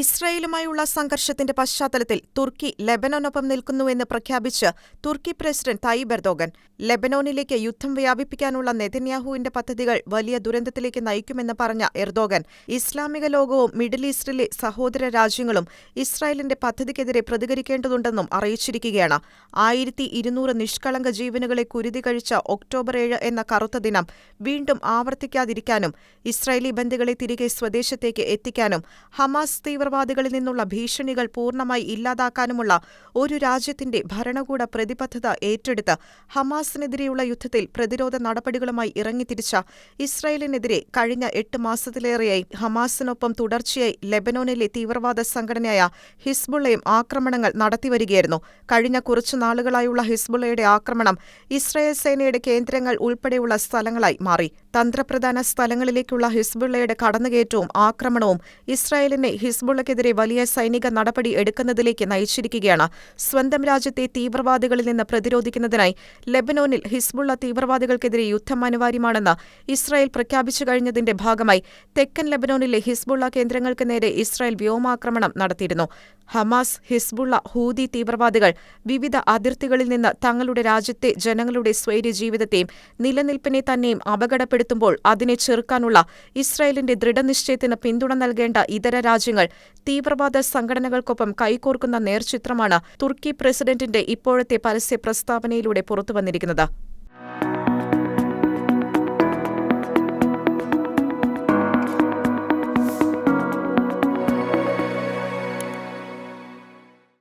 ഇസ്രായേലുമായുള്ള സംഘർഷത്തിന്റെ പശ്ചാത്തലത്തിൽ തുർക്കി ലെബനോനൊപ്പം നിൽക്കുന്നുവെന്ന് പ്രഖ്യാപിച്ച് തുർക്കി പ്രസിഡന്റ് തയ്യിബ് എർദോഗൻ. ലെബനോനിലേക്ക് യുദ്ധം വ്യാപിപ്പിക്കാനുള്ള നെതന്യാഹുവിന്റെ പദ്ധതികൾ വലിയ ദുരന്തത്തിലേക്ക് നയിക്കുമെന്ന് പറഞ്ഞ എർദോഗൻ ഇസ്ലാമിക ലോകവും മിഡിൽ ഈസ്റ്റിലെ സഹോദര രാജ്യങ്ങളും ഇസ്രായേലിന്റെ പദ്ധതിക്കെതിരെ പ്രതികരിക്കേണ്ടതുണ്ടെന്നും അറിയിച്ചിരിക്കുകയാണ്. ആയിരത്തി ഇരുന്നൂറ് നിഷ്കളങ്ക ജീവനുകളെ കുരുതി കഴിച്ച ഒക്ടോബർ ഏഴ് എന്ന കറുത്ത ദിനം വീണ്ടും ആവർത്തിക്കാതിരിക്കാനും ഇസ്രായേലി ബന്ധുക്കളെ തിരികെ സ്വദേശത്തേക്ക് എത്തിക്കാനും ഹമാസ് തീവ്രവാദികളിൽ നിന്നുള്ള ഭീഷണികൾ പൂർണമായി ഇല്ലാതാക്കാനുമുള്ള ഒരു രാജ്യത്തിന്റെ ഭരണകൂട പ്രതിബദ്ധത ഏറ്റെടുത്ത് ഹമാസിനെതിരെയുള്ള യുദ്ധത്തിൽ പ്രതിരോധ നടപടികളുമായി ഇറങ്ങിത്തിരിച്ച ഇസ്രായേലിനെതിരെ കഴിഞ്ഞ എട്ട് മാസത്തിലേറെയായി ഹമാസിനൊപ്പം തുടർച്ചയായി ലെബനോനിലെ തീവ്രവാദ സംഘടനയായ ഹിസ്ബുള്ളയും ആക്രമണങ്ങൾ നടത്തിവരികയായിരുന്നു. കഴിഞ്ഞ കുറച്ചു നാളുകളായുള്ള ഹിസ്ബുള്ളയുടെ ആക്രമണം ഇസ്രായേൽ സേനയുടെ കേന്ദ്രങ്ങൾ ഉൾപ്പെടെയുള്ള സ്ഥലങ്ങളായി മാറി. തന്ത്രപ്രധാന സ്ഥലങ്ങളിലേക്കുള്ള ഹിസ്ബുള്ളയുടെ കടന്നുകയറ്റവും ആക്രമണവും ഇസ്രായേലിനെ ഹിസ്ബുള്ളക്കെതിരെ വലിയ സൈനിക നടപടി എടുക്കുന്നതിലേക്ക് നയിച്ചിരിക്കുകയാണ്. സ്വന്തം രാജ്യത്തെ തീവ്രവാദികളിൽ നിന്ന് പ്രതിരോധിക്കുന്നതിനായി ലെബനോനിൽ ഹിസ്ബുള്ള തീവ്രവാദികൾക്കെതിരെ യുദ്ധം അനിവാര്യമാണെന്ന് ഇസ്രായേൽ പ്രഖ്യാപിച്ചു കഴിഞ്ഞതിന്റെ ഭാഗമായി തെക്കൻ ലെബനോനിലെ ഹിസ്ബുള്ള കേന്ദ്രങ്ങൾക്ക് നേരെ ഇസ്രായേൽ വ്യോമാക്രമണം നടത്തിയിരുന്നു. ഹമാസ് ഹിസ്ബുള്ള ഹൂതി തീവ്രവാദികൾ വിവിധ അതിർത്തികളിൽ നിന്ന് തങ്ങളുടെ രാജ്യത്തെ ജനങ്ങളുടെ സ്വൈര്യ ജീവിതത്തെയും നിലനിൽപ്പിനെ തന്നെയും അപകടപ്പെടുത്തുമ്പോൾ അതിനെ ചെറുക്കാനുള്ള ഇസ്രായേലിന്റെ ദൃഢനിശ്ചയത്തിന് പിന്തുണ നൽകേണ്ട ഇതര രാജ്യങ്ങൾ തീവ്രവാദ സംഘടനകൾക്കൊപ്പം കൈകോർക്കുന്ന നേർചിത്രമാണ് തുർക്കി പ്രസിഡന്റിന്റെ ഇപ്പോഴത്തെ പരസ്യ പ്രസ്താവനയിലൂടെ പുറത്തുവന്നിരിക്കുന്നത്.